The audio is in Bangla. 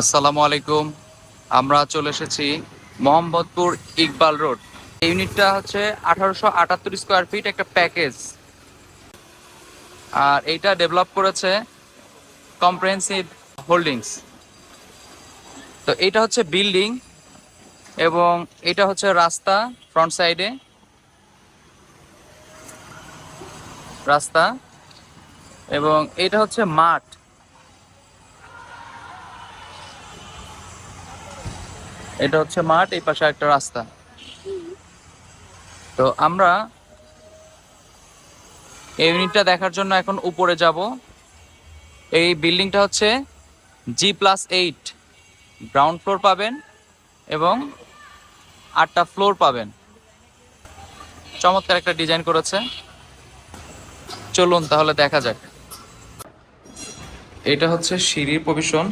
আসসালামু আলাইকুম। আমরা চলে এসেছি মোহাম্মদপুর ইকবাল রোড। ইউনিটটা হচ্ছে আঠারোশো আটাত্তর স্কোয়ার ফিট একটা প্যাকেজ আর এইটা ডেভেলপ করেছে কম্প্রেহেন্সিভ হোল্ডিংস তো এটা হচ্ছে বিল্ডিং এবং এটা হচ্ছে রাস্তা ফ্রন্ট সাইডে রাস্তা এবং এটা হচ্ছে মাঠ। এটা হচ্ছে মাঠ, এই পাশে একটা রাস্তা। তো আমরা এই ইউনিটটা দেখার জন্য এখন উপরে যাব। এই বিল্ডিংটা হচ্ছে G plus eight ground floor পাবেন এবং আটটা ফ্লোর পাবেন। চমৎকার একটা ডিজাইন করেছে। চলুন তাহলে দেখা যাক। এটা হচ্ছে সিঁড়ির প্রভিশন